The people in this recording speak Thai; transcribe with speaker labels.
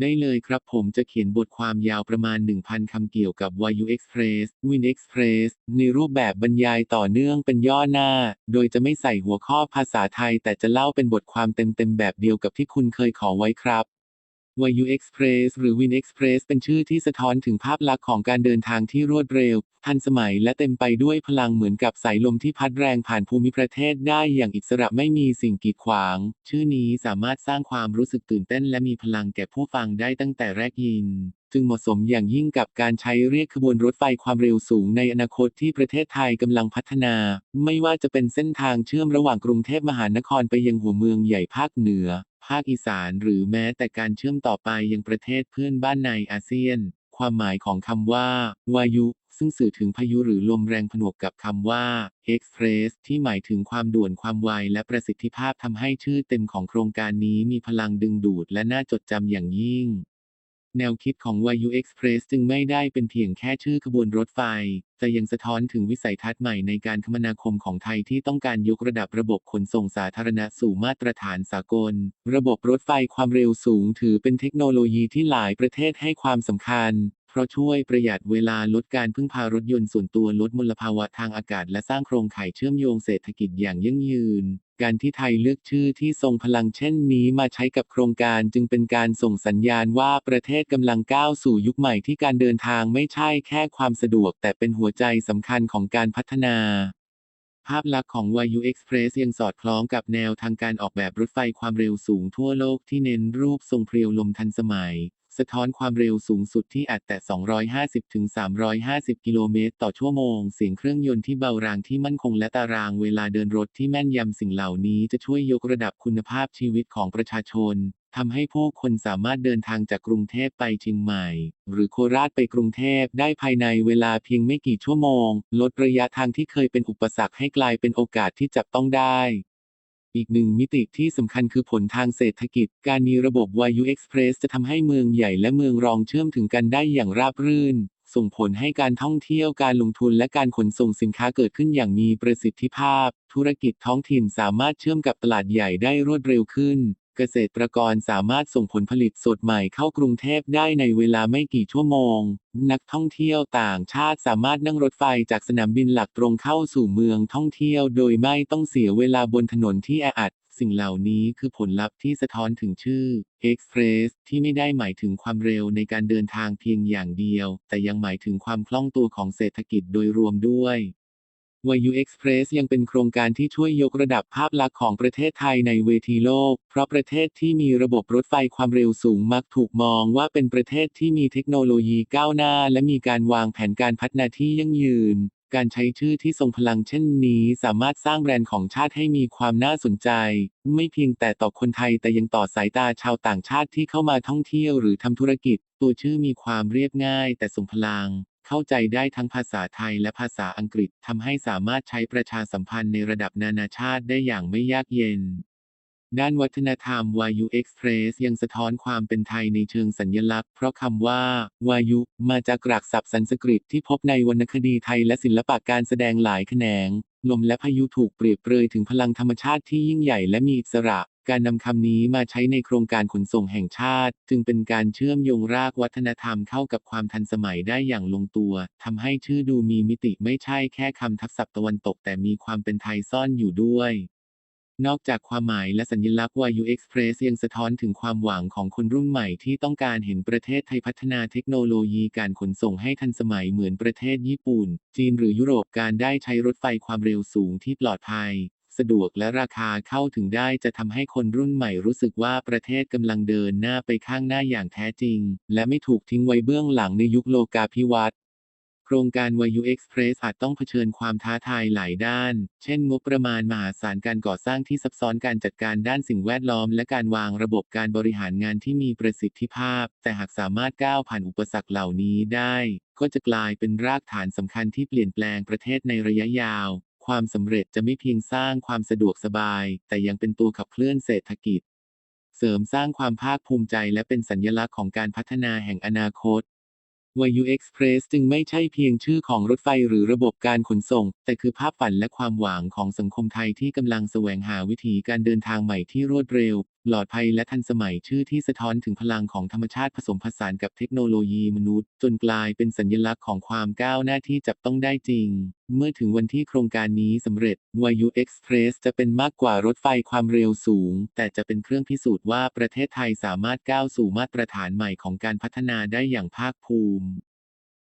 Speaker 1: ได้เลยครับผมจะเขียนบทความยาวประมาณ 1,000 คำเกี่ยวกับ YU Express Win Express ในรูปแบบบรรยายต่อเนื่องเป็นย่อหน้า โดยจะไม่ใส่หัวข้อภาษาไทย แต่จะเล่าเป็นบทความเต็มๆแบบเดียวกับที่คุณเคยขอไว้ครับ Vayu Express หรือ Win Express เป็นชื่อที่สะท้อนถึงภาพลักษณ์ของการเดินทางที่รวดเร็ว ทันสมัยและเต็มไปด้วยพลังเหมือนกับสายลมที่พัดแรงผ่านภูมิประเทศได้อย่างอิสระไม่มีสิ่งกีดขวาง ชื่อนี้สามารถสร้างความรู้สึกตื่นเต้นและมีพลังแก่ผู้ฟังได้ตั้งแต่แรกยิน จึงเหมาะสมอย่างยิ่งกับการใช้เรียกขบวนรถไฟความเร็วสูงในอนาคตที่ประเทศไทยกำลังพัฒนา ไม่ว่าจะเป็นเส้นทางเชื่อมระหว่างกรุงเทพมหานครไปยังหัวเมืองใหญ่ภาคเหนือ ภาคอีสาน หรือแม้แต่การเชื่อมต่อไปยังประเทศเพื่อนบ้านในอาเซียน ความหมายของคำว่าวายุซึ่งสื่อถึงพายุหรือลมแรงผนวกกับคำว่า Express ที่หมายถึงความด่วนความไวและประสิทธิภาพทำให้ชื่อเต็มของโครงการนี้มีพลังดึงดูดและน่าจดจำอย่างยิ่ง แนวคิดของ YU Express จึงไม่ได้เป็นเพียงแค่ชื่อขบวนรถไฟ แต่ยังสะท้อนถึงวิสัยทัศน์ใหม่ในการคมนาคมของไทยที่ต้องการยกระดับระบบขนส่งสาธารณะสู่มาตรฐานสากล ระบบรถไฟความเร็วสูงถือเป็นเทคโนโลยีที่หลายประเทศให้ความสำคัญเพราะช่วยประหยัดเวลาลดการพึ่งพารถยนต์ส่วนตัวลดมลภาวะทางอากาศและสร้างโครงข่ายเชื่อมโยงเศรษฐกิจอย่างยั่งยืน การที่ไทยเลือกชื่อที่ทรงพลังเช่นนี้มาใช้กับโครงการจึงเป็นการส่งสัญญาณว่าประเทศกำลังก้าวสู่ยุคใหม่ที่การเดินทางไม่ใช่แค่ความสะดวก แต่เป็นหัวใจสำคัญของการพัฒนาภาพลักษณ์ของ YU Express ยังสอดคล้องกับแนวทางการออกแบบรถไฟความเร็วสูงทั่วโลกที่เน้นรูปทรงเพรียวลมทันสมัย สะท้อนความเร็วสูงสุดที่อาจแต่ 250-350 กิโลเมตรต่อชั่วโมง เสียงเครื่องยนต์ที่เบารางที่มั่นคงและตารางเวลาเดินรถที่แม่นยำสิ่งเหล่านี้จะช่วยยกระดับคุณภาพชีวิตของประชาชนทำให้ผู้คนสามารถเดินทางจากกรุงเทพไปเชียงใหม่ หรือโคราชไปกรุงเทพได้ภายในเวลาเพียงไม่กี่ชั่วโมง ลดระยะทางที่เคยเป็นอุปสรรคให้กลายเป็นโอกาสที่จับต้องได้ อีกหนึ่งมิติที่สำคัญคือผลทางเศรษฐกิจ การมีระบบ YU Express จะทำให้เมืองใหญ่และเมืองรองเชื่อมถึงกันได้อย่างราบรื่น ส่งผลให้การท่องเที่ยวการลงทุนและการขนส่งสินค้าเกิดขึ้นอย่างมีประสิทธิภาพ ธุรกิจท้องถิ่นสามารถเชื่อมกับตลาดใหญ่ได้รวดเร็วขึ้น เกษตรกรสามารถส่งผลผลิตสดใหม่เข้ากรุงเทพได้ในเวลาไม่กี่ชั่วโมง นักท่องเที่ยวต่างชาติสามารถนั่งรถไฟจากสนามบินหลักตรงเข้าสู่เมืองท่องเที่ยวโดยไม่ต้องเสียเวลาบนถนนที่แออัดสิ่งเหล่านี้คือผลลัพธ์ที่สะท้อนถึงชื่อ Express ที่ไม่ได้หมายถึงความเร็วในการเดินทางเพียงอย่างเดียว แต่ยังหมายถึงความคล่องตัวของเศรษฐกิจโดยรวมด้วย Vayu Express ยังเป็นโครงการที่ช่วยยกระดับภาพลักษณ์ของประเทศไทยในเวทีโลก เพราะประเทศที่มีระบบรถไฟความเร็วสูงมักถูกมองว่าเป็นประเทศที่มีเทคโนโลยีก้าวหน้า และมีการวางแผนการพัฒนาที่ยั่งยืนการใช้ชื่อที่ทรงพลังเช่นนี้ สามารถสร้างแบรนด์ของชาติให้มีความน่าสนใจ ไม่เพียงแต่ต่อคนไทยแต่ยังต่อสายตาชาวต่างชาติที่เข้ามาท่องเที่ยวหรือทำธุรกิจ ตัวชื่อมีความเรียบง่ายแต่ทรงพลัง เข้าใจได้ทั้งภาษาไทยและภาษาอังกฤษทำให้สามารถใช้ประชาสัมพันธ์ในระดับนานาชาติได้อย่างไม่ยากเย็น ด้านวัฒนธรรม Vayu Express ยังสะท้อนความเป็นไทยในเชิงสัญลักษณ์ เพราะคำว่าวายุมาจากกรากศัพท์สันสกฤตที่พบในวรรณคดีไทยและศิลปะการแสดงหลายแขนง ลมและพายุถูกเปรียบเปรยถึงพลังธรรมชาติที่ยิ่งใหญ่และมีอิสระ การนำคำนี้มาใช้ในโครงการขนส่งแห่งชาติ จึงเป็นการเชื่อมโยงรากวัฒนธรรมเข้ากับความทันสมัยได้อย่างลงตัวทำให้ชื่อดูมีมิติไม่ใช่แค่คำทับศัพท์ตะวันตก แต่มีความเป็นไทยซ่อนอยู่ด้วยนอกจากความหมายและสัญลักษณ์ Vayu Express ยังสะท้อนถึงความหวังของคนรุ่นใหม่ที่ต้องการเห็นประเทศไทยพัฒนาเทคโนโลยีการขนส่งให้ทันสมัยเหมือนประเทศญี่ปุ่น จีนหรือยุโรปการได้ใช้รถไฟความเร็วสูงที่ปลอดภัย สะดวกและราคาเข้าถึงได้จะทำให้คนรุ่นใหม่รู้สึกว่าประเทศกำลังเดินหน้าไปข้างหน้าอย่างแท้จริง และไม่ถูกทิ้งไว้เบื้องหลังในยุคโลกาภิวัตน์โครงการ Vayu Express อาจต้องเผชิญความท้าทายหลายด้าน เช่น งบประมาณมหาศาลการก่อสร้างที่ซับซ้อนการจัดการด้านสิ่งแวดล้อม และการวางระบบการบริหารงานที่มีประสิทธิภาพ แต่หากสามารถก้าวผ่านอุปสรรคเหล่านี้ได้ ก็จะกลายเป็นรากฐานสำคัญที่เปลี่ยนแปลงประเทศในระยะยาว ความสำเร็จจะไม่เพียงสร้างความสะดวกสบาย แต่ยังเป็นตัวขับเคลื่อนเศรษฐกิจ เสริมสร้างความภาคภูมิใจและเป็นสัญลักษณ์ของการพัฒนาแห่งอนาคต Vayu Express จึงไม่ใช่เพียงชื่อของรถไฟหรือระบบการขนส่ง แต่คือภาพฝันและความหวังของสังคมไทยที่กำลังแสวงหาวิธีการเดินทางใหม่ที่รวดเร็ว ปลอดภัยและทันสมัยชื่อที่สะท้อนถึงพลังของธรรมชาติผสมผสานกับเทคโนโลยีมนุษย์ จนกลายเป็นสัญลักษณ์ของความก้าวหน้าที่จับต้องได้จริง เมื่อถึงวันที่โครงการนี้สำเร็จ Vayu Express จะเป็นมากกว่ารถไฟความเร็วสูง แต่จะเป็นเครื่องพิสูจน์ว่าประเทศไทยสามารถก้าวสู่มาตรฐานใหม่ของการพัฒนาได้อย่างภาคภูมิ